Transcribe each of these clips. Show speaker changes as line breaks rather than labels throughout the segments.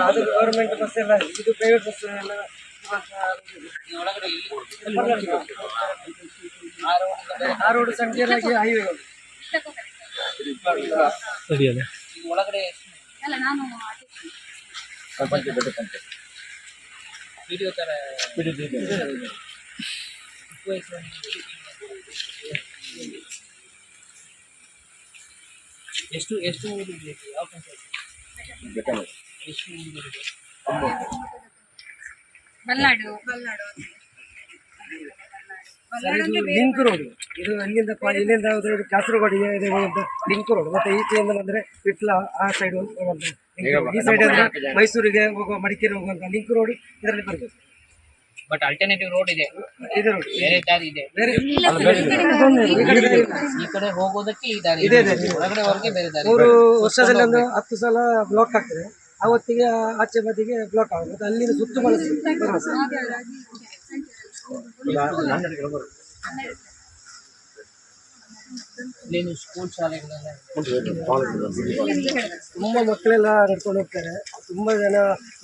ಅದು government bus ಎಲ್ಲ ಇದು ಪ್ರೈವೇಟ್ ಬಸ್ ಎಲ್ಲ
ಒಳಗಡೆ ಆ
ರೋಡ್ ಸಂಖ್ಯೆ ಹೈವೇ
ಒಳಗಡೆ
ಅಲ್ಲ ನಾನು
ವಿಡಿಯೋ ತರ ಎಷ್ಟು ಎಷ್ಟು ಯಾವ ಪಂಚಾಯತ್
ಅಂದ್ರೆ ಬೇರೆ
ಲಿಂಕ್ ರೋಡ್. ಇದು ಅಲ್ಲಿಂದ ಇಲ್ಲಿಂದ ಹೋದ್ರೆ ಕಾಸರಗೋಡಿಗೆ ಇದು ಲಿಂಕ್ ರೋಡ್. ಮತ್ತೆ ಈಚೆಯಿಂದ ಬಂದ್ರೆ ವಿಟ್ಲ ಆ ಸೈಡ್ ಈ ಸೈಡ್ ಅಂದ್ರೆ ಮೈಸೂರಿಗೆ ಹೋಗುವ ಮಡಿಕೇರಿ ಹೋಗುವಂತ ಲಿಂಕ್ ರೋಡ್ ಇದರಲ್ಲಿ ಬರ್ತದೆ.
ಬಟ್ ಅಲ್ಟರ್ನೇಟಿವ್ ರೋಡ್ ಇದೆ.
ಇದು ರೋಡ್
ಬೇರೆ ದಾರಿ ಇದೆ. ಈ ಕಡೆ ಹೋಗೋದಕ್ಕೆ ಈ ದಾರಿ
ಇದೆ.
ಹೊರಗಡೆ ಹೋಗಕ್ಕೆ ಬೇರೆ ದಾರಿ
ಮೂರು ವರ್ಷದಲ್ಲಿ ಒಂದು ಹತ್ತು ಸಲ ಬ್ಲಾಕ್ ಆಗ್ತದೆ ಆವತ್ತಿಗೆ ಆಚೆ ಬದಿಗೆ ಬ್ಲಾಕ್ ಆಗುತ್ತೆ ಮತ್ತು ಅಲ್ಲಿಂದ ಸುತ್ತು ಬಳಸಿ
ಸ್ಕೂಲ್ ಶಾಲೆಗಳೆಲ್ಲ
ತುಂಬ ಮಕ್ಕಳೆಲ್ಲ ನಡ್ಕೊಂಡು ಹೋಗ್ತಾರೆ. ತುಂಬ ಜನ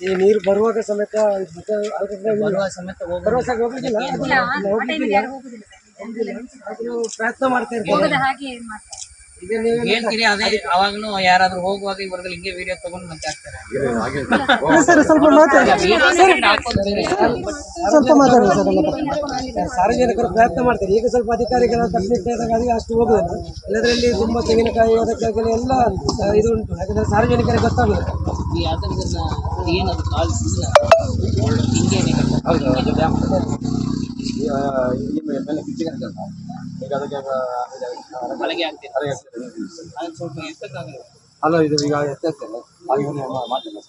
ಈ ನೀರು ಬರುವಾಗ ಸಮೇತ
ಬರುವ ಸಮೇತ
ಹೋಗುದಿಲ್ಲ.
ಆದ್ರೂ ಪ್ರಯತ್ನ ಮಾಡ್ತಾ ಇರ್ತಾರೆ
ಹೇಳ್ತೀರಿ ಅದೇ ಅವಾಗನು ಯಾರಾದ್ರೂ ಹೋಗುವಾಗ ಇವರಲ್ಲಿ ಹಿಂಗೆ ವಿಡಿಯೋ ತಗೊಂಡು ಮತ್ತೆ ಹಾಕ್ತಾರೆ.
ಸರ್ ಸ್ವಲ್ಪ ಮಾತಾಡಿ ಸ್ವಲ್ಪ ಮಾತಾಡಿ ಸರ್ ಸಾರ್ವಜನಿಕರು ಪ್ರಯತ್ನ ಮಾಡ್ತಾರೆ. ಈಗ ಸ್ವಲ್ಪ ಅಧಿಕಾರಿಗಳ ಕಟ್ಟುನಿಟ್ಟಾಗಿ ಅದಕ್ಕೆ ಅಷ್ಟು ಹೋಗುದಿಲ್ಲ. ಇಲ್ಲದ್ರಲ್ಲಿ ತುಂಬಾ ತೆಂಗಿನಕಾಯಿ ಅದಕ್ಕಾಗಲಿ ಎಲ್ಲ ಇದು ಉಂಟು. ಯಾಕಂದ್ರೆ ಸಾರ್ವಜನಿಕರಿಗೆ
ಗೊತ್ತಾಗಲ್ಲ ಏನದು ಕಾಲ್ ಮಳೆಗೆ ಆಗ್ತಿದೆ ಸ್ವಲ್ಪ ಎತ್ತಕ್ಕಾಗಲ್ಲ.
ಅಲ್ಲ ಇದು ಈಗ ಹಾಗೆ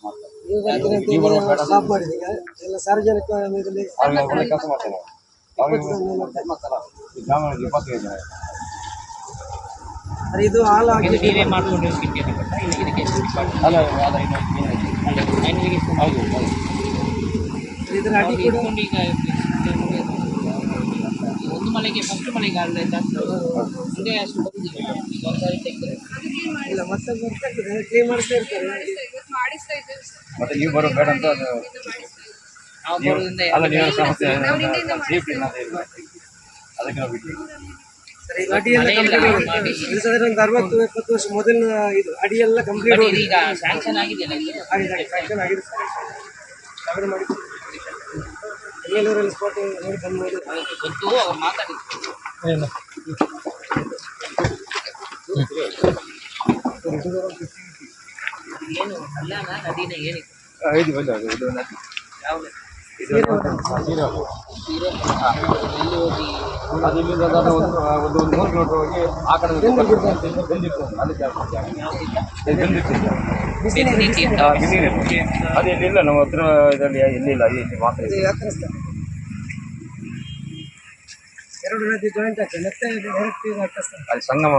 ಮಾಡ್ತೇನೆ
ಈಗ ಎಲ್ಲ ಸಾರ್ವಜನಿಕ
ಒಳ್ಳೆ ಕೆಲಸ ಮಾಡ್ತಾರೆ ಇಪ್ಪತ್ತೈದು
ಇದು ಹಾಲು
ಇದು ನೀವೇ ಮಾಡ್ಕೊಂಡು ಕಿಟ್ಟಿಯನ್ನು ಕೊಟ್ಟ ಇದಕ್ಕೆ ಡಿಪಾರ್ಟ್ಮೆಂಟ್
ಅಲ್ಲ ಅದ ಇನ್ನೊಂದು
ಫೈನಲಿಗೆ
ಹೌದು ಹೌದು.
ಇದರ ಅಡಿ ಕೂಡ
ಈಗ ಮಳೆಗೆ ಫಸ್ಟ್ ಮಳೆಗೆ ಆದ್ರೆ ಜಾಸ್ತಿ ಮುಂದೆ ಅಷ್ಟು ಬರುದಿಲ್ಲ ಈಗ ಒಂದ್ಸಾರಿ ತೆಗೆದ್ರೆ
ಇಲ್ಲ ಮತ್ತೆ ಬರ್ತಾ ಇರ್ತದೆ ಕ್ಲೀನ್ ಮಾಡಿಸ್ತಾ ಇರ್ತಾರೆ.
ಮತ್ತೆ ನೀವು ಬರೋ ಬೇಡ ಅಂತ ಅದು
ನಾವು ಬರೋದ್ರಿಂದ
ಅಲ್ಲ ನೀವು ಸಮಸ್ಯೆ ಸೇಫ್ಟಿ ಅದಕ್ಕೆ ನಾವು ಬಿಟ್ಟು
ಈಗ ಅರವತ್ತು ಎಪ್ಪತ್ತು ವರ್ಷ ಮೊದಲಿನ ಇದು ಅಡಿ ಎಲ್ಲ ಕಂಪ್ಲೀಟ್
ಸ್ಯಾಂಕ್ಷನ್
ಆಗಿದೆ ಆಗಿದೆ sanction ಆಗಿದೆ ಸರ್. ಮಾಡಿ. ಬೆಂಗಳೂರಲ್ಲಿ ಸ್ಪಾಟ್ ನೋಡಿ ಬಂದು ನೋಡಿ
ಗೊತ್ತು ಅವ್ರು ಮಾತಾಡಿದ್ರು
ಏನು?
ಏನು ನದಿನ ಏನಿತ್ತು
ಐದು ಬಂದು ಇದು ನದಿ. ಸೀರೆ
ಎಲ್ಲಿ ಹೋಗಿ?
ಅದು ಇಲ್ಲಿಂದ ಒಂದು ಒಂದು ಒಂದು ಮೂರು ಕಿಲೋಮೀಟರ್ ಹೋಗಿ ಆ ಕಡೆ ಬಂದಿತ್ತು. ಬಂದಿತ್ತು. ಅದಕ್ಕೆ ಅದು
ಅಂತ
ಗಿನ್ನಿರೆ. ಅದು ಎಲ್ಲಿಲ್ಲ ನಮ್ಮ ಹತ್ರ ಇದರಲ್ಲಿ ಎಲ್ಲಿಲ್ಲ ಇಲ್ಲಿ ಮಾತ್ರ ಇದೆ.
ಎರಡು ನದಿ ಜಾಯಿಂಟ್ ಆಗ್ತದೆ ಮತ್ತೆ ಡೈರೆಕ್ಟ್ ಇದು ಯಾತ್ರಾ
ಅಲ್ಲಿ ಸಂಗಮ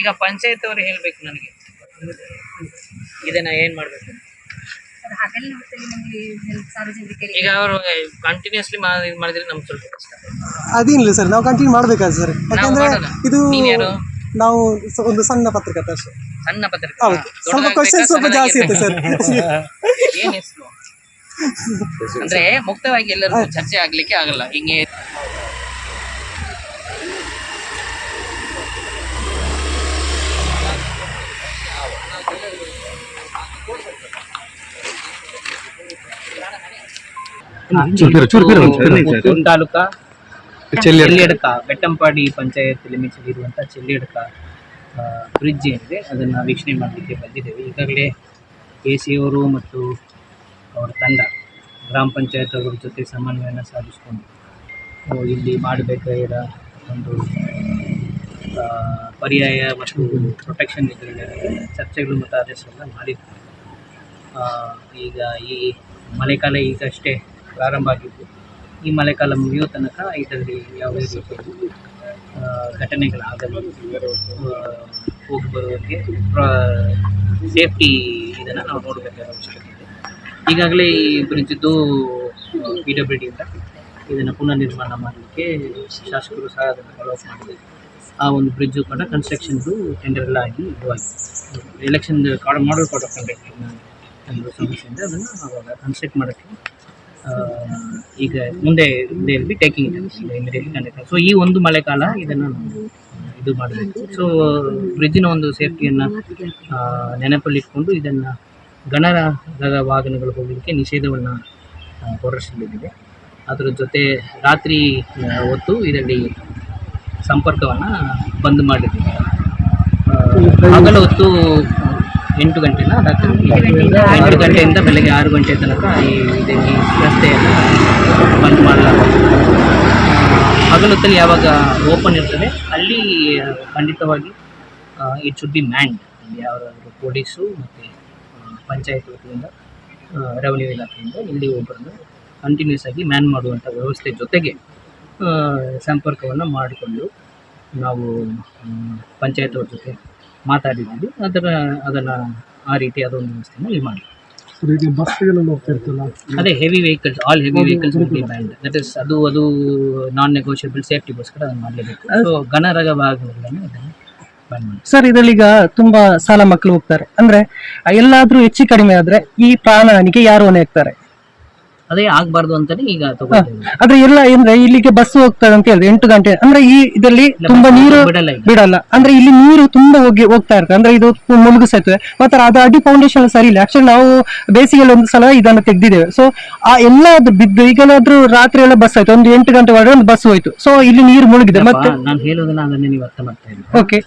ಈಗ ಪಂಚಾಯತ್ ಅವರು ಹೇಳ್ಬೇಕು ನನಗೆ. ಇದನ್ನ ಏನ್ ಮಾಡ್ಬೇಕು?
ಅದು ಹಗಲಿನ ಹೊತ್ತಲ್ಲಿ ನಮಗೆ ಸಾರ್ವಜನಿಕರಿಗೆ.
ಈಗ ಅವರು ಕಂಟಿನ್ಯೂಸ್ಲಿ ಮಾಡಿದ್ರೆ ನಮ್ಗೆ ಸ್ವಲ್ಪ ಕಷ್ಟ.
ಅದೇನಿಲ್ಲ ಸರ್ ನಾವು ಕಂಟಿನ್ಯೂ ಮಾಡ್ಬೇಕಾದ್ರೆ ಸರ್.
ನಾವು
ಯಾಕಂದ್ರೆ
ಮಾಡೋಣ
ಇದು
ನೀನು ಯಾರು?
ನಾವು ಒಂದು ಸಣ್ಣ ಪತ್ರಕರ್ತ
ಸಣ್ಣ ಪತ್ರಿಕೆ.
ಹೌದು. ಸ್ವಲ್ಪ ಕ್ವಶನ್ ಸ್ವಲ್ಪ ಜಾಸ್ತಿ ಇತ್ತು ಸರ್.
ಏನ್ ಹೆಸರು? ಅಂದ್ರೆ ಮುಕ್ತವಾಗಿ ಎಲ್ಲರೂ ಚರ್ಚೆ ಆಗ್ಲಿಕ್ಕೆ ಆಗಲ್ಲ. ಹಿಂಗೆ ತಾಲೂಕಾ ಚೆಲ್ಲಿಯಡ್ಕ ಬೆಟ್ಟಂಪಾಡಿ ಪಂಚಾಯತ್ ಲಿಮಿಟ್ಸ್ ಇರುವಂತಹ ಚೆಲ್ಲಿಡ್ಕ ಬ್ರಿಡ್ಜ್ ಏನಿದೆ ಅದನ್ನು ವೀಕ್ಷಣೆ ಮಾಡಲಿಕ್ಕೆ ಬಂದಿದ್ದೇವೆ. ಈಗಾಗಲೇ ಎ ಸಿ ಅವರು ಮತ್ತು ಅವರ ತಂಡ ಗ್ರಾಮ ಪಂಚಾಯತ್ ಅವರ ಜೊತೆ ಸಮನ್ವಯನ ಸಾಧಿಸಿಕೊಂಡು ಇಲ್ಲಿ ಮಾಡಬೇಕಾಗಿರೋ ಒಂದು ಪರ್ಯಾಯ ಮತ್ತು ಪ್ರೊಟೆಕ್ಷನ್ ಇದರಲ್ಲಿ ಚರ್ಚೆಗಳು ಮತ್ತು ಆದೇಶಗಳನ್ನ ಮಾಡಿದ್ದಾರೆ ಈಗ ಈ ಮಳೆಗಾಲ ಈಗಷ್ಟೇ ಪ್ರಾರಂಭ ಆಗಿದ್ದು ಈ ಮಳೆಗಾಲ ಮುಗಿಯೋ ತನಕ ಇದರಲ್ಲಿ ಯಾವುದೇ ರೀತಿಯ ಘಟನೆಗಳಾಗಲಿ ಹೋಗಿ ಬರುವಂತೆ ಸೇಫ್ಟಿ ಇದನ್ನು ನಾವು ನೋಡಬೇಕಾದ ಅವಶ್ಯಕತೆ ಇದೆ. ಈಗಾಗಲೇ ಈ ಬ್ರಿಡ್ಜ್ದು ಪಿ ಡಬ್ಲ್ಯೂ ಡಿಯಿಂದ ಇದನ್ನು ಪುನರ್ ನಿರ್ಮಾಣ ಮಾಡಲಿಕ್ಕೆ ಶಾಸಕರು ಸಹ ಅದನ್ನು ಫಾಲೋ ಮಾಡಿದ್ದಾರೆ. ಆ ಒಂದು ಬ್ರಿಡ್ಜು ಕೂಡ ಕನ್ಸ್ಟ್ರಕ್ಷನ್ದು ಟೆಂಡರ್ ಎಲ್ಲ ಆಗಿ election card model code of conduct ಅದನ್ನು ಅವಾಗ ಕನ್ಸ್ಟ್ರಕ್ಟ್ ಮಾಡೋಕ್ಕೆ ಈಗ ಮುಂದೆ they be taking immediately conduct so ಈ ಒಂದು ಮಳೆಗಾಲ ಇದನ್ನು ಇದು ಮಾಡಬೇಕು. ಸೊ ಬ್ರಿಡ್ಜಿನ ಒಂದು ಸೇಫ್ಟಿಯನ್ನು ನೆನಪಲ್ಲಿಟ್ಕೊಂಡು ಇದನ್ನು ಗಣರ ವಾಹನಗಳು ಹೋಗಲಿಕ್ಕೆ ನಿಷೇಧವನ್ನು ಹೊರಡಿಸಲಿದೆ. ಅದರ ಜೊತೆ ರಾತ್ರಿ ಹೊತ್ತು ಇದರಲ್ಲಿ ಸಂಪರ್ಕವನ್ನು ಬಂದ್ ಮಾಡಿದ್ದೀವಿ ಹಗಲು ಹೊತ್ತು ಎಂಟು ಗಂಟೆನ? ಎಂಟು ಗಂಟೆಯಿಂದ ಬೆಳಗ್ಗೆ ಆರು ಗಂಟೆ ತನಕ ಈ ರಸ್ತೆಯನ್ನು ಬಂದ್ ಮಾಡಲಾಗುತ್ತದೆ ಹಗಲೊತ್ತಲ್ಲಿ ಯಾವಾಗ ಓಪನ್ ಇರ್ತದೆ ಅಲ್ಲಿ ಖಂಡಿತವಾಗಿ ಇಟ್ ಶುಡ್ ಬಿ ಮ್ಯಾಂಡ್ ಯಾರಾದರೂ ಪೊಲೀಸು ಮತ್ತು ಪಂಚಾಯತ್ ವತಿಯಿಂದ ರೆವೆನ್ಯೂ ಇಲಾಖೆಯಿಂದ ಇಲ್ಲಿ ಒಬ್ಬರನ್ನು ಕಂಟಿನ್ಯೂಸ್ ಆಗಿ ಮ್ಯಾನ್ ಮಾಡುವಂಥ ವ್ಯವಸ್ಥೆ ಜೊತೆಗೆ ಸಂಪರ್ಕವನ್ನು ಮಾಡಿಕೊಂಡು ನಾವು ಪಂಚಾಯತ್ ಅವ್ರ ಜೊತೆ ಮಾತಾಡಿದ್ದೀವಿ. ಅದರ ಅದನ್ನು ಆ ರೀತಿ ಅದೊಂದು ವ್ಯವಸ್ಥೆನ ಇಲ್ಲಿ ಮಾಡಿ
ಹೋಗ್ತಾ ಇರ್ತಲ್ಲ
ಅದೇ heavy vehicles all heavy vehicles be banned that is ಅದು ಅದು ನಾನ್ ನೆಗೋಷಿಯಬಲ್ ಸೇಫ್ಟಿಗೋಸ್ಕರ ಅದನ್ನು ಮಾಡಲೇಬೇಕು. ಸೊ ಗಣರಗ ಭಾಗಗಳನ್ನು ಅದನ್ನು
ಸರ್ ಇದರಲ್ಲಿ ಈಗ ತುಂಬಾ ಸಾಲ ಮಕ್ಕಳು ಹೋಗ್ತಾರೆ. ಅಂದ್ರೆ ಎಲ್ಲಾದ್ರೂ ಹೆಚ್ಚು ಕಡಿಮೆ ಆದ್ರೆ ಈ ಪ್ರಾಣಿಗೆ ಯಾರು ಹೊಣೆ ಆಗ್ತಾರೆ
ಅದೇ ಆಗ್ಬಾರ್ದು ಅಂತಾನೆ ಈಗ
ಆದ್ರೆ ಎಲ್ಲ ಅಂದ್ರೆ ಇಲ್ಲಿಗೆ ಬಸ್ ಹೋಗ್ತದೆ ಅಂತ ಹೇಳಿದ್ರೆ ಎಂಟು ಗಂಟೆ ಅಂದ್ರೆ ಈ ಇದರಲ್ಲಿ ತುಂಬಾ ನೀರು
ಬಿಡಲ್ಲ ಈಗ.
ಬಿಡಲ್ಲ. ಅಂದ್ರೆ ಇಲ್ಲಿ ನೀರು ತುಂಬಾ ಹೋಗಿ ಹೋಗ್ತಾ ಇರ್ತದೆ ಅಂದ್ರೆ ಇದು ಮುಳುಗು ಸೇತುವೆ ಮತ್ತೆ ಅದು ಅಡಿ ಫೌಂಡೇಶನ್ ಸರಿ ಇಲ್ಲ. ಆಕ್ಚುಲಿ ನಾವು ಬೇಸಿಗೆಯಲ್ಲಿ ಒಂದು ಸಲ ಇದನ್ನು ತೆಗ್ದಿದ್ದೇವೆ. ಸೊ ಆ ಎಲ್ಲ ಅದು ಬಿದ್ದು ಈಗಲಾದ್ರೂ ರಾತ್ರಿ ಎಲ್ಲ ಬಸ್ ಆಯ್ತು ಒಂದು ಎಂಟು ಗಂಟೆ ಒಳಗೆ ಒಂದು ಬಸ್ ಹೋಯ್ತು. ಸೊ ಇಲ್ಲಿ ನೀರು ಮುಳುಗಿದೆ. ಮತ್ತೆ
ನಾನು ಹೇಳೋದನ್ನ ಅದನ್ನೇ ನೀವು ಅರ್ಥ ಮಾಡ್ತಾ
ಓಕೆ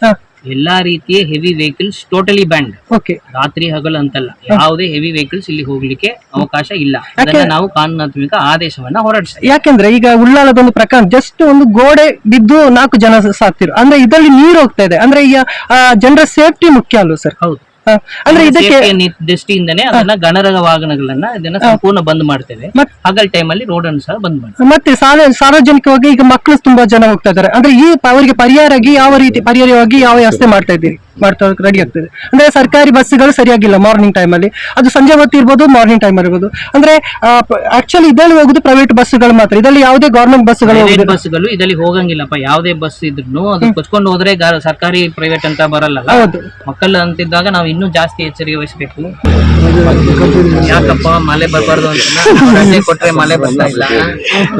ಎಲ್ಲಾ ರೀತಿಯ heavy vehicles totally banned
okay
ರಾತ್ರಿ ಹಗಲು ಅಂತಲ್ಲ ಯಾವುದೇ ಹೆವಿ ವೆಹಿಕಲ್ಸ್ ಇಲ್ಲಿ ಹೋಗ್ಲಿಕ್ಕೆ ಅವಕಾಶ ಇಲ್ಲ. ಅದನ್ನ ನಾವು ಕಾನೂನಾತ್ಮಕ ಆದೇಶವನ್ನ ಹೊರಡಿಸ್ತೀವಿ
ಯಾಕೆಂದ್ರೆ ಈಗ ಉಳ್ಳಾಲದೊಂದು ಪ್ರಕಾರ ಜಸ್ಟ್ ಒಂದು ಗೋಡೆ ಬಿದ್ದು ನಾಲ್ಕು ಜನ ಸಾಕ್ತಿರು ಅಂದ್ರೆ ಇದರಲ್ಲಿ ನೀರು ಹೋಗ್ತಾ ಇದೆ. ಅಂದ್ರೆ ಈಗ ಜನರ ಸೇಫ್ಟಿ ಮುಖ್ಯ ಅಲ್ವಾ ಸರ್?
ಹೌದು.
ಅಂದ್ರೆ ಇದಕ್ಕೆ
ದೃಷ್ಟಿಯಿಂದನೇ ಅದನ್ನ ಗಣರಗ ವಾಹನಗಳನ್ನ ಇದನ್ನ ಸಂಪೂರ್ಣ ಬಂದ್ ಮಾಡ್ತೇವೆ. ಹಗಲ್ ಟೈಮ್ ಅಲ್ಲಿ ರೋಡ್ ಅನ್ನು ಸಹ ಬಂದ್ ಮಾಡ್ತೇವೆ.
ಮತ್ತೆ ಸಾರ್ವ ಸಾರ್ವಜನಿಕವಾಗಿ ಈಗ ಮಕ್ಕಳು ತುಂಬಾ ಜನ ಹೋಗ್ತಾ ಇದ್ದಾರೆ. ಅಂದ್ರೆ ಈ ಅವರಿಗೆ ಪರಿಹಾರ ಆಗಿ ಯಾವ ರೀತಿ ಪರಿಹಾರವಾಗಿ ಯಾವ ವ್ಯವಸ್ಥೆ ಮಾಡ್ತಾ ಇದ್ದೀರಿ? ಮಾಡ್ತಾ ರೆಡಿ ಆಗ್ತದೆ. ಅಂದ್ರೆ ಸರ್ಕಾರಿ ಬಸ್ಗಳು ಸರಿಯಾಗಿಲ್ಲ ಮಾರ್ನಿಂಗ್ ಟೈಮ್ ಅಲ್ಲಿ. ಅದು ಸಂಜೆ ಹೊತ್ತು ಇರ್ಬೋದು ಮಾರ್ನಿಂಗ್ ಟೈಮ್ ಇರ್ಬೋದು. ಅಂದ್ರೆ ಆಕ್ಚುಲಿ ಇದರಲ್ಲಿ ಹೋಗುದು ಪ್ರೈವೇಟ್ ಬಸ್ಗಳು ಮಾತ್ರ. ಇದರಲ್ಲಿ ಯಾವುದೇ ಗವರ್ಮೆಂಟ್ ಬಸ್ಗಳು
ಬಸ್ಗಳು ಇದರಲ್ಲಿ ಹೋಗಂಗಿಲ್ಲಪ್ಪ. ಯಾವುದೇ ಬಸ್ ಇದ್ರು ಅದು ಕೊಚ್ಕೊಂಡು ಹೋದ್ರೆ ಗ- ಸರ್ಕಾರಿ ಪ್ರೈವೇಟ್ ಅಂತ ಬರಲ್ಲ
ಹೌದು.
ಮಕ್ಕಳು ಅಂತಿದ್ದಾಗ ನಾವು ಇನ್ನೂ ಜಾಸ್ತಿ ಎಚ್ಚರಿಕೆ ವಹಿಸಬೇಕು. ಯಾಕಪ್ಪ ಮಳೆ ಬರಬಾರ್ದು ಅಂತ ರಜೆ ಕೊಟ್ರೆ ಮಳೆ ಬರ್ತಾ ಇಲ್ಲ.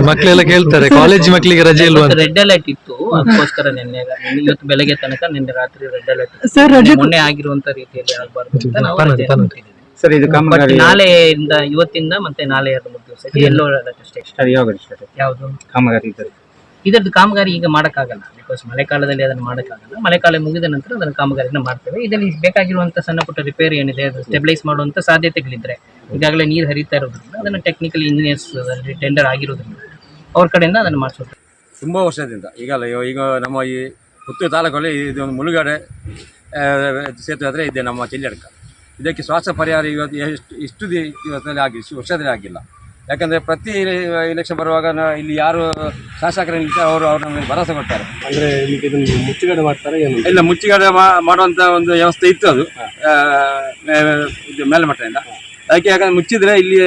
ಮಕ್ಕಳೆಲ್ಲ ಕೇಳ್ತಾರೆ ಕಾಲೇಜ್ ಮಕ್ಕಳಿಗೆ ರಜೆ ಇಲ್ವಾ ಅಂತ.
ರೆಡ್ ಅಲರ್ಟ್ ಇತ್ತು. ಅದಕ್ಕೋಸ್ಕರ ನಿನ್ನೆ ಇವತ್ತು ಬೆಳಗ್ಗೆ ತನಕ ನಿನ್ನೆ ರಾತ್ರಿ ರೆಡ್ ಅಲರ್ಟ್
ಸರ್ ರಜೆ
ಮೊನ್ನೆ ಆಗಿರುವಂತ ರೀತಿಯಲ್ಲಿ ಆಗಬಾರ್ದು ಅಂತ ನಾವು ರಜೆ ಕೊಟ್ಟಿದ್ದೀವಿ.
ಸರ್ ಇದು
But ನಾಳೆಯಿಂದ ಇವತ್ತಿಂದ ಮತ್ತೆ ನಾಳೆ ಎರಡು ಮೂರು ದಿವಸ ಎಲ್ಲೋ ಅಷ್ಟೇ ಯಾವುದು?
ಕಾಮಗಾರಿ
ಇದರದ್ದು ಕಾಮಗಾರಿ ಈಗ ಮಾಡೋಕ್ಕಾಗಲ್ಲ. ಬಿಕಾಸ್ ಅದನ್ನ ಅದನ್ನು ಮಾಡೋಕ್ಕಾಗಲ್ಲ. ಮಳೆಕಾಲ ಮುಗಿದ ನಂತರ ಅದನ್ನು ಕಾಮಗಾರಿನ ಮಾಡ್ತೇವೆ. ಇದರಲ್ಲಿ ಬೇಕಾಗಿರುವಂಥ ಸಣ್ಣ ಪುಟ್ಟ ರಿಪೇರಿ ಏನಿದೆ ಅದು ಸ್ಟೆಬಿಲೈಸ್ ಮಾಡುವಂಥ ಸಾಧ್ಯತೆಗಳಿದ್ರೆ ಈಗಾಗಲೇ ನೀರು ಹರಿತಾ ಇರೋದ್ರಿಂದ ಅದನ್ನು ಟೆಕ್ನಿಕಲ್ ಇಂಜಿನಿಯರ್ಸ್ ಟೆಂಡರ್ ಆಗಿರೋದ್ರಿಂದ ಅವ್ರ ಕಡೆಯಿಂದ ಅದನ್ನು ಮಾಡಿಸೋದು.
ತುಂಬ ವರ್ಷದಿಂದ. ಈಗಲ್ಲ ಇವ- ಈಗ ನಮ್ಮ ಈ ಪುತ್ತೂರು ತಾಲೂಕಲ್ಲಿ ಇದೊಂದು ಒಂದು ಮುಳುಗಡೆ ಸೇತುವೆ ಆದರೆ ಇದೆ ನಮ್ಮ ಚೆಲ್ಲಡ್ಕ ಇದಕ್ಕೆ ಶ್ವಾಸ ಪರಿಹಾರ ಇವತ್ತು ಎಷ್ಟು ಇಷ್ಟು ದಿ ಇವತ್ತಲ್ಲಿ ಆಗಿ ಇಷ್ಟು ವರ್ಷದಲ್ಲಿ ಆಗಿಲ್ಲ. ಯಾಕಂದರೆ ಪ್ರತಿ ಇಲೆಕ್ಷನ್ ಬರುವಾಗ ಇಲ್ಲಿ ಯಾರು ಶಾಸಕರು ನಿಲ್ತಾರೆ ಅವರು ಅವ್ರು ನಮಗೆ ಭರವಸೆ ಕೊಡ್ತಾರೆ.
ಅಂದ್ರೆ ಮುಚ್ಚುಗಡೆ ಮಾಡ್ತಾರೆ
ಇಲ್ಲ ಮುಚ್ಚುಗಡೆ ಮಾಡುವಂಥ ಒಂದು ವ್ಯವಸ್ಥೆ ಇತ್ತು ಅದು. ಇದು ಮೇಲ್ಮಟ್ಟದಿಂದ. ಅದಕ್ಕೆ ಯಾಕಂದರೆ ಮುಚ್ಚಿದ್ರೆ ಇಲ್ಲಿ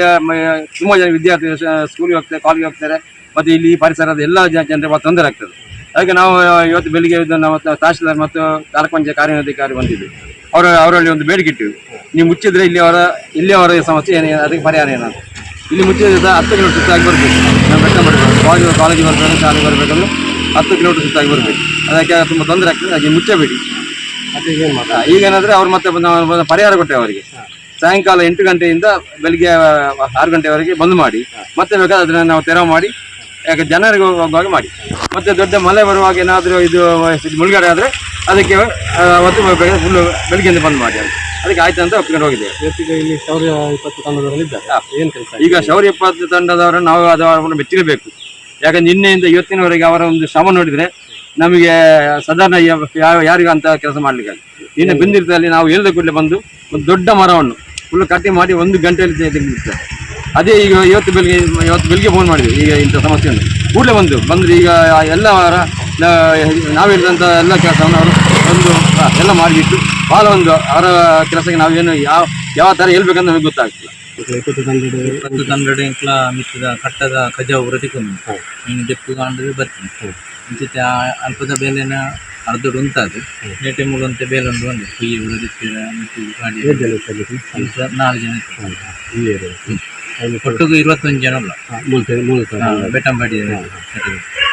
ತುಂಬ ಜನ ವಿದ್ಯಾರ್ಥಿ ಸ್ಕೂಲಿಗೆ ಹೋಗ್ತಾರೆ ಕಾಲೇಜಿಗೆ ಹೋಗ್ತಾರೆ. ಮತ್ತು ಇಲ್ಲಿ ಪರಿಸರದ ಎಲ್ಲ ಜನ ಜನರಿಗೆ ತೊಂದರೆ ಆಗ್ತದೆ. ಅದಕ್ಕೆ ನಾವು ಇವತ್ತು ಬೆಳಿಗ್ಗೆ ಎದ್ದು ನಾವು ತಹಶೀಲ್ದಾರ್ ಮತ್ತು ತಾಲೂಕು ಪಂಚಾಯತ್ ಕಾರ್ಯಾಧಿಕಾರಿ ಬಂದಿದ್ವಿ. ಅವರು ಅವರಲ್ಲಿ ಒಂದು ಬೇಡಿಕೆ ಇಟ್ಟಿವಿ. ನೀವು ಮುಚ್ಚಿದ್ರೆ ಇಲ್ಲಿ ಅವರ ಇಲ್ಲಿ ಅವರ ಸಮಸ್ಯೆ ಏನು ಅದಕ್ಕೆ ಪರಿಹಾರ ಏನಂತ. ಇಲ್ಲಿ ಮುಚ್ಚಿದ್ರೆ ಹತ್ತು ಕಿಲೋಮೀಟರ್ ಸುತ್ತಾಗಿ ಬರಬೇಕು. ನಾವು ಬೆಟ್ಟ ಮಾಡಬೇಕು ಕಾಲೇಜ್ ಕಾಲೇಜಿಗೆ ಬರಬೇಕು ಶಾಲೆಗೆ ಬರಬೇಕಂದ್ರೆ ಹತ್ತು ಕಿಲೋಮೀಟರ್ ಸುತ್ತಾಗಿ ಬರಬೇಕು. ಅದಕ್ಕೆ ತುಂಬ ತೊಂದರೆ ಆಗ್ತದೆ. ಹಾಗೆ ಮುಚ್ಚಬೇಡಿ. ಈಗೇನಾದರೆ ಈಗೇನಾದ್ರೆ ಅವ್ರು ಮತ್ತೆ ಪರಿಹಾರ ಕೊಟ್ಟೆ ಅವರಿಗೆ. ಸಾಯಂಕಾಲ ಎಂಟು ಗಂಟೆಯಿಂದ ಬೆಳಿಗ್ಗೆ ಆರು ಗಂಟೆವರೆಗೆ ಬಂದ್ ಮಾಡಿ. ಮತ್ತೆ ಬೇಕಾದ್ರೆ ಅದನ್ನು ನಾವು ತೆರವು ಮಾಡಿ. ಯಾಕೆ ಜನರಿಗೆ ಹೋಗುವಾಗ ಮಾಡಿ. ಮತ್ತೆ ದೊಡ್ಡ ಮಳೆ ಬರುವಾಗ ಏನಾದರೂ ಇದು ಮುಳುಗಡೆ ಆದರೆ ಅದಕ್ಕೆ ಅವತ್ತು ಫುಲ್ಲು ಬೆಳಿಗ್ಗೆಯಿಂದ ಬಂದ್ ಮಾಡಿ ಅದಕ್ಕೆ ಆಯ್ತು ಅಂತ ಒಪ್ಪಿಕೊಂಡು ಹೋಗಿದ್ದೇವೆ.
ಇವತ್ತಿಗೆ ಇಲ್ಲಿ ಶೌರ್ಯ ಇಪ್ಪತ್ತು ತಂಡದವರಲ್ಲಿ ಇದ್ದಾರೆ. ಏನು ಕೆಲಸ
ಈಗ ಶೌರ್ಯ ಇಪ್ಪತ್ತು ತಂಡದವರನ್ನು ನಾವು ಅದನ್ನು ಮೆಚ್ಚಿರಬೇಕು ಯಾಕಂದ್ರೆ ನಿನ್ನೆಯಿಂದ ಇವತ್ತಿನವರೆಗೆ ಅವರ ಒಂದು ಶ್ರಮ ನೋಡಿದರೆ ನಮಗೆ ಸಾಧಾರಣ ಯಾವ ಯಾರಿಗೂ ಅಂತ ಕೆಲಸ ಮಾಡಲಿಕ್ಕೆ ನಿನ್ನೆ ಬಂದಿರ್ತಲ್ಲಿ ನಾವು ಹೇಳಿದ ಕೂಡಲೇ ಬಂದು ಒಂದು ದೊಡ್ಡ ಮರವನ್ನು ಫುಲ್ ಕಟ್ಟಿ ಮಾಡಿ ಒಂದು ಗಂಟೆಯಲ್ಲಿ ತೆಗೆ- ತೆಗೆದಿರ್ತಾರೆ ಅದೇ ಈಗ ಇವತ್ತು ಬೆಳಿಗ್ಗೆ ಇವತ್ತು ಬೆಳಿಗ್ಗೆ ಫೋನ್ ಮಾಡಿದ್ವಿ ಈಗ ಇಂಥ ಸಮಸ್ಯೆಯನ್ನು ಕೂಡಲೇ ಬಂದು ಬಂದರೆ ಈಗ ಆ ಎಲ್ಲ ವಾರ ನಾವು ಹೇಳಿದಂಥ ಎಲ್ಲ ಕೆಲಸವನ್ನು ಅವರು ಒಂದು ಎಲ್ಲ ಮಾಡಿಬಿಟ್ಟು ಭಾಳ ಒಂದು ಅವರ ಕೆಲಸಕ್ಕೆ ನಾವೇನು ಯಾವ ಯಾವ ಥರ ಹೇಳ್ಬೇಕಂತ ನಮಗೆ ಗೊತ್ತಾಗ್ತಿಲ್ಲ.
ಇಪ್ಪತ್ತು
ತಂಗಡ ಇಂಕ್ಲ ಮಿತ್ತದ ಕಟ್ಟದ ಕಜಾವು ಉರತಿಕೊಂಡು ನೀನು ದೆಪ್ಪು ಕಾಂಡ್ರೆ ಬರ್ತೀನಿ. ಮುಂಚಿತ ಆ ಅಲ್ಪದ ಬೇಲೆನ ಅರ್ಧಡು ಉಂಟದು. ನೆಟೆ ಮೂಲಂತೆ ಬೇಲೊಂದು ಬಂದು ಕುಯ್ಯಿ ಉರದಿತ್ತೀರ ಮತ್ತು ಗಾಡಿ. ನಾಲ್ಕು ಜನ ಇತ್ತು.
ಈ
ಇರುವತ್ತೊಂದು ಜನ ಅಲ್ಲ
ಮೂರು ಜನ ಮೂರು ಜನ.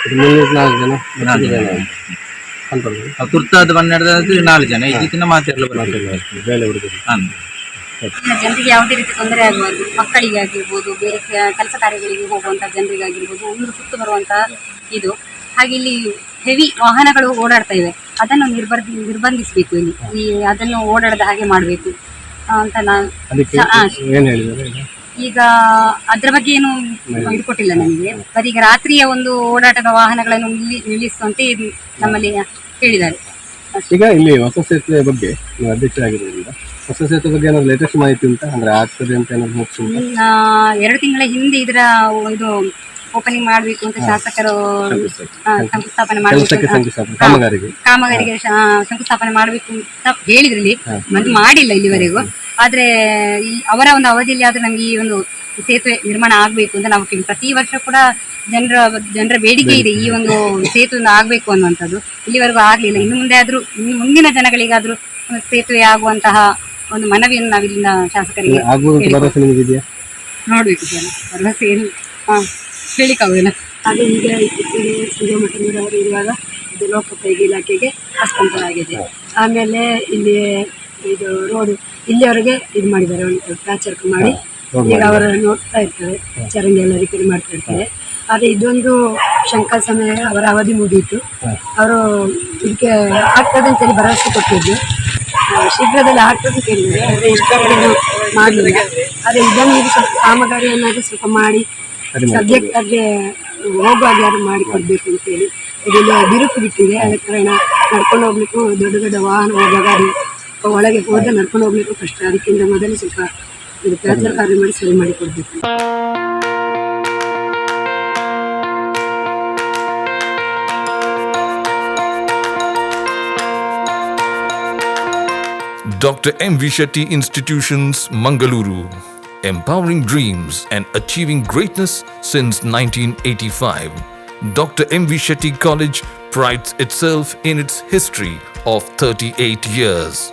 ಮುನ್ನೂರ ನಾಲ್ಕು ಜನ
ನಾಲ್ಕು ಜನ. ತುರ್ತಾದ ಬನ್ನೆರಡು ನಾಲ್ಕು ಜನ. ಇದ್ದಿತ್ತಿನ ಮಾತೆಲ್ಲ ಬರ್ತದೆ
ಬೇಳೆ ಹುಡುಗರು.
ಹಾಂ.
ಜನರಿಗೆ ಯಾವುದೇ ರೀತಿ ತೊಂದರೆ ಆಗಬಾರ್ದು. ಮಕ್ಕಳಿಗೆ ಆಗಿರ್ಬೋದು ಬೇರೆ ಕೆಲಸ ಕಾರ್ಯಗಳಿಗೆ ಹೋಗುವಂತ ಜನರಿಗಾಗಿರ್ಬೋದು ಊರು ಸುತ್ತು ಬರುವಂತ ಇದು. ಹಾಗೆ ಇಲ್ಲಿ ಹೆವಿ ವಾಹನಗಳು ಓಡಾಡ್ತಾ ಇವೆ. ಅದನ್ನು ನಿರ್ಬಂಧ ನಿರ್ಬಂಧಿಸಬೇಕು ಇಲ್ಲಿ. ಈ ಅದನ್ನು ಓಡಾಡದ ಹಾಗೆ ಮಾಡಬೇಕು. ಅಂತ ನಾನು
ಏನು ಹೇಳಿದ್ದಾರೆ ಈಗ?
ಅದರ ಬಗ್ಗೆ ಏನು ಇದು ಕೊಟ್ಟಿಲ್ಲ ನನಗೆ. ಬರೀ ಈಗ ರಾತ್ರಿಯ ಒಂದು ಓಡಾಟದ ವಾಹನಗಳನ್ನು ನಿಲ್ಲಿ ನಿಲ್ಲಿಸುವಂತೆ ಇದು ನಮ್ಮಲ್ಲಿ ಹೇಳಿದ್ದಾರೆ.
ಈಗ ಇಲ್ಲಿ ಹೊಸ ಸೇತುವೆ ಬಗ್ಗೆ ನೀವು ಅಧ್ಯಕ್ಷರಾಗಿರೋದ್ರಿಂದ ಹೊಸ ಸೇತುವೆ ಬಗ್ಗೆ ಏನಾದ್ರು ಲೇಟೆಸ್ಟ್ ಮಾಹಿತಿ ಉಂಟಾ? ಅಂದ್ರೆ ಆಗ್ತದೆ ಅಂತ ಏನಾದ್ರು ಹೋಗ್ಸ್
ಇನ್ನ ಎರಡು ತಿಂಗಳ ಹಿಂದೆ ಇದರ ಇದು ಓಪನಿಂಗ್ ಮಾಡಬೇಕು ಅಂತ ಶಾಸಕರು ಆ, ಶಂಕುಸ್ಥಾಪನೆ
ಕೆಲಸಕ್ಕೆ
ಮಾಡಬೇಕು
ಕಾಮಗಾರಿಗೆ.
ಕಾಮಗಾರಿಗೆ ಶ- ಶಂಕುಸ್ಥಾಪನೆ ಮಾಡಬೇಕು ಅಂತ ಹೇಳಿದ್ರಲ್ಲಿ. ಮತ್ತೆ ಮಾಡಿಲ್ಲ ಇಲ್ಲಿವರೆಗೂ. ಆದ್ರೆ ಈ ಅವರ ಒಂದು ಅವಧಿಯಲ್ಲಿ ಆದ್ರೂ ನಮ್ಗೆ ಈ ಒಂದು ಸೇತುವೆ ನಿರ್ಮಾಣ ಆಗಬೇಕು ಅಂತ ನಾವು ಕೇಳಿ ಪ್ರತಿ ವರ್ಷ ಕೂಡ ಜನರ ಜನರ ಬೇಡಿಕೆ ಇದೆ ಈ ಒಂದು ಸೇತುವೆ ಒಂದು ಆಗ್ಬೇಕು ಅನ್ನುವಂಥದ್ದು. ಇಲ್ಲಿವರೆಗೂ ಆಗಲಿಲ್ಲ. ಇನ್ನು ಮುಂದೆ ಆದರೂ ಇನ್ನು ಮುಂದಿನ ಜನಗಳಿಗಾದರೂ ಒಂದು ಸೇತುವೆ ಆಗುವಂತಹ ಒಂದು ಮನವಿಯನ್ನು ನಾವಿಲ್ಲಿಂದ ಶಾಸಕರಿಗೆ
ನೋಡಬೇಕು ಭರವಸೆ ನಿಮ್ಗೆ ಇದೆಯಾ
ನೋಡ್ಬೇಕು ಜನ. ಭರವಸೆ ಏನು? ಹಾಂ ಹೇಳಿಕ್ಕಾಗುದಿಲ್ಲ ಅದು ಈಗ ಸೂರ್ಯ ಮಠದವರು ಇರುವಾಗ ಇದು ಲೋಕೋಪಯೋಗಿ ಇಲಾಖೆಗೆ ಹಸ್ತಾಂತರ ಆಗಿದೆ ಆಮೇಲೆ ಇಲ್ಲಿ ಇದು ರೋಡ್ ಇಲ್ಲಿಯವರೆಗೆ ಇದು ಮಾಡಿದ್ದಾರೆ ಒಂದು ವರ್ಕ್ ಮಾಡಿ. ಈಗ ಅವರು ನೋಡ್ತಾ ಇರ್ತಾರೆ ಚರಂಡಿ ಎಲ್ಲ ರಿಪೇರಿ ಮಾಡ್ತಾ ಇರ್ತಾರೆ. ಆದರೆ ಇದೊಂದು ಶಂಕರ ಸಮಯ ಅವರ ಅವಧಿ ಮುಗಿಯಿತು. ಅವರು ಇದಕ್ಕೆ ಆಗ್ತದೆ ಅಂತೇಳಿ ಭರವಸೆ ಕೊಟ್ಟಿದ್ದು ಶೀಘ್ರದಲ್ಲಿ ಆಗ್ತದೆ ಕೇಳಿದರೆ ಆದರೆ ಇಷ್ಟವರೆಗೂ ಮಾಡಲಿಲ್ಲ. ಆದರೆ ಇದನ್ನು ಸ್ವಲ್ಪ ಕಾಮಗಾರಿಯನ್ನಾಗಿ ಸ್ವಲ್ಪ ಮಾಡಿ ಸದ್ಯಕ್ಕಾಗಿ ಹೋಗುವಾಗ ಯಾರು ಮಾಡಿಕೊಡ್ಬೇಕು ಅಂತೇಳಿ ಇದೆಲ್ಲ ಬಿರುಕು ಬಿಟ್ಟಿದೆ. ಆದ ಕಾರಣ ನಡ್ಕೊಂಡು ಹೋಗ್ಲಿಕ್ಕೂ ದೊಡ್ಡ ದೊಡ್ಡ ವಾಹನ ಅದು ಒಳಗೆ ಹೋದ್ರೆ ನಡ್ಕೊಂಡು ಹೋಗ್ಲಿಕ್ಕೂ ಕಷ್ಟ ಅದಕ್ಕಿಂತ ಮೊದಲು ಸ್ವಲ್ಪ ಇದು ಪ್ರಚಾರ ಕಾರ್ಯ ಮಾಡಿ ಸರಿ ಮಾಡಿ ಕೊಡಬೇಕು
Dr. M. V. Shetty Institutions, Mangaluru. Empowering dreams and achieving greatness since 1985. Dr. M. V. Shetty College prides itself in its history of 38 years.